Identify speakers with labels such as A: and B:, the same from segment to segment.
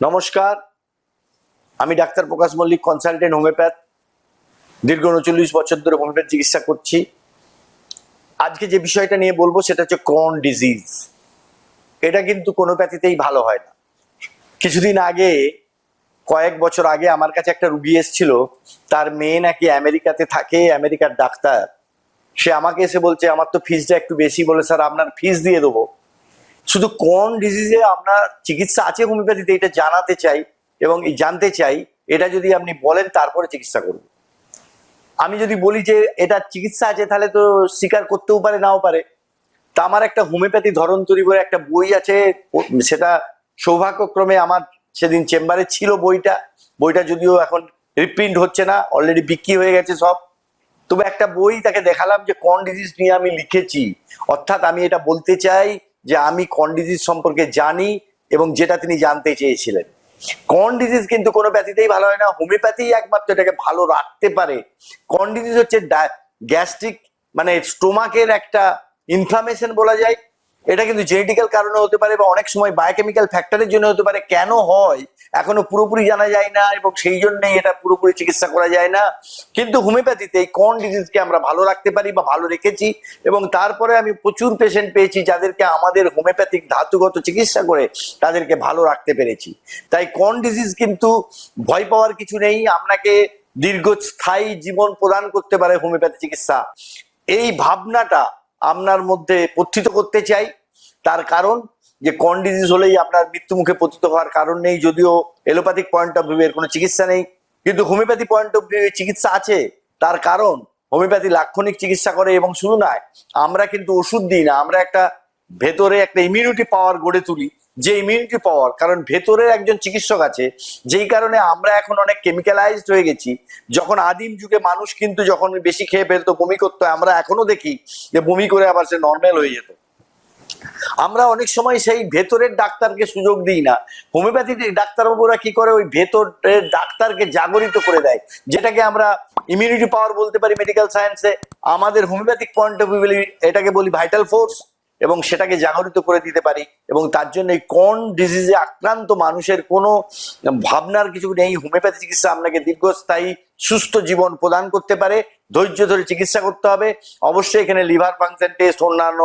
A: নমস্কার, আমি doctor Prakash Mallik consultant homeopath দীর্ঘ উনচল্লিশ বছর ধরে হোমিওপ্যাথ চিকিৎসা করছি। আজকে যে বিষয়টা নিয়ে বলব সেটা হচ্ছে ক্রন ডিজিজ এটা কিন্তু কোনো প্যাথিতেই ভালো হয় না। কিছুদিন আগে, কয়েক বছর আগে আমার কাছে একটা রুগী এসেছিল, তার মেয়ে নাকি আমেরিকাতে থাকে, আমেরিকার ডাক্তার। সে আমাকে এসে বলছে, আমার তো ফিজটা একটু বেশি বলে স্যার আপনার ফিজ দিয়ে দেবো। শুধু কোন ডিজিজে আপনার চিকিৎসা আছে হোমিওপ্যাথিতে এটা জানাতে চাই এবং জানতে চাই, এটা যদি আপনি বলেন তারপরে চিকিৎসা করব। আমি যদি বলি যে এটা চিকিৎসা আছে, তাহলে তো স্বীকার করতেও পারে, নাও পারে। তা আমার একটা হোমিওপ্যাথি ধরন তৈরি করে একটা বই আছে, সেটা সৌভাগ্যক্রমে আমার সেদিন চেম্বারে ছিল বইটা। বইটা যদিও এখন রিপ্রিন্ট হচ্ছে না অলরেডি বিক্রি হয়ে গেছে সব। তবে একটা বই তাকে দেখালাম যে কন ডিজিজ নিয়ে আমি লিখেছি। অর্থাৎ আমি এটা বলতে চাই যে আমি কন ডিজিজ সম্পর্কে জানি এবং যেটা তিনি জানতে চেয়েছিলেন। কন ডিজিজ কিন্তু কোনো ব্যাধিতেই ভালো হয় না হোমিওপ্যাথি একমাত্র এটাকে ভালো রাখতে পারে। কন ডিজিজ হচ্ছে গ্যাস্ট্রিক মানে স্টোমাকের একটা ইনফ্লামেশন বলা যায় এটা কিন্তু জেনেটিক্যাল কারণে হতে পারে বা অনেক সময় বায়োকেমিক্যাল ফ্যাক্টরের জন্য হতে পারে। কেন হয়? এখনও পুরোপুরি জানা যায় না এবং সেই জন্যই এটা পুরোপুরি চিকিৎসা করা যায় না। কিন্তু হোমিওপ্যাথিতে এই কন ডিজিজকে আমরা ভালো রাখতে পারি বা ভালো রেখেছি এবং তারপরে আমি প্রচুর পেশেন্ট পেয়েছি যাদেরকে আমাদের হোমিওপ্যাথিক ধাতুগত চিকিৎসা করে তাদেরকে ভালো রাখতে পেরেছি। তাই কন ডিজিজ কিন্তু ভয় পাওয়ার কিছু নেই। আপনাকে দীর্ঘস্থায়ী জীবন প্রদান করতে পারে হোমিওপ্যাথি চিকিৎসা। এই ভাবনাটা আপনার মধ্যে পথিত করতে চাই। তার কারণ যে কন ডিজিজ হলেই আপনার মৃত্যু মুখে পতিত হওয়ার কারণ নেই, যদিও এলোপ্যাথিক পয়েন্ট অফ ভিউ এর কোনো চিকিৎসা নেই। কিন্তু হোমিওপ্যাথি পয়েন্ট অফ ভিউ চিকিৎসা আছে, তার কারণ হোমিওপ্যাথি লাক্ষণিক চিকিৎসা করে এবং শুধু নয়, আমরা কিন্তু ওষুধ দিই না, আমরা একটা ভেতরে একটা ইমিউনিটি পাওয়ার গড়ে তুলি। যে ইমিউনিটি পাওয়ার কারণ ভেতরের একজন চিকিৎসক আছে, যেই কারণে আমরা এখন অনেক কেমিক্যালাইজড হয়ে গেছি। যখন আদিম যুগে মানুষ কিন্তু যখন বেশি খেয়ে ফেলতো, বমি করতো, আমরা এখনও দেখি যে বমি করে আবার সে নর্মাল হয়ে যেত। আমরা অনেক সময় সেই ভেতরের ডাক্তারকে সুযোগ দিই না। হোমিওপ্যাথি ডাক্তারবাবুরা কি করে? ওই ভেতরের ডাক্তারকে জাগরিত করে দেয়, যেটাকে আমরা ইমিউনিটি পাওয়ার বলতে পারি মেডিকেল সায়েন্সে আমাদের হোমিওপ্যাথিক পয়েন্ট অফ ভিউ এটাকে বলি ভাইটাল ফোর্স এবং সেটাকে জাগরিত করে দিতে পারি এবং তার জন্য এই কোন ডিজিজে আক্রান্ত মানুষের কোনো ভাবনার কিছু নেই হোমিওপ্যাথি চিকিৎসা আপনাকে দীর্ঘস্থায়ী, সুস্থ জীবন প্রদান করতে পারে, ধৈর্য ধরে চিকিৎসা করতে হবে। অবশ্যই এখানে লিভার ফাংশন টেস্ট অন্যান্য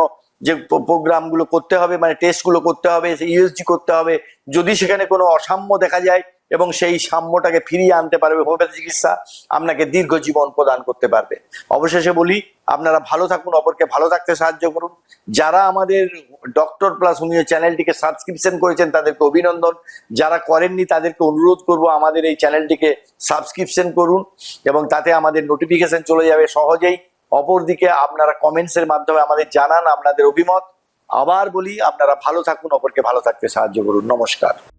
A: যে প্রোগ্রামগুলো করতে হবে মানে টেস্টগুলো করতে হবে ইউএসজি করতে হবে। যদি সেখানে কোনো অসাম্য দেখা যায় এবং সেই সাম্যটাকে ফিরিয়ে আনতে পারবে, হোমিওপ্যাথি চিকিৎসা আপনাকে দীর্ঘ জীবন প্রদান করতে পারবে। অবশেষে বলি, আপনারা ভালো থাকুন, অপরকে ভালো থাকতে সাহায্য করুন। যারা আমাদের ডক্টর প্লাস হোমিও চ্যানেলটিকে সাবস্ক্রিপশন করেছেন, তাদেরকে অভিনন্দন। যারা করেননি, তাদেরকে অনুরোধ করব, আমাদের এই চ্যানেলটিকে সাবস্ক্রিপশন করুন এবং তাতে আমাদের নোটিফিকেশন চলে যাবে সহজেই। অপরদিকে আপনারা কমেন্টস এর মাধ্যমে আমাদের জানান, আপনাদের অভিমত। আবার বলি, আপনারা ভালো থাকুন, অপরকে ভালো থাকতে সাহায্য করুন। নমস্কার।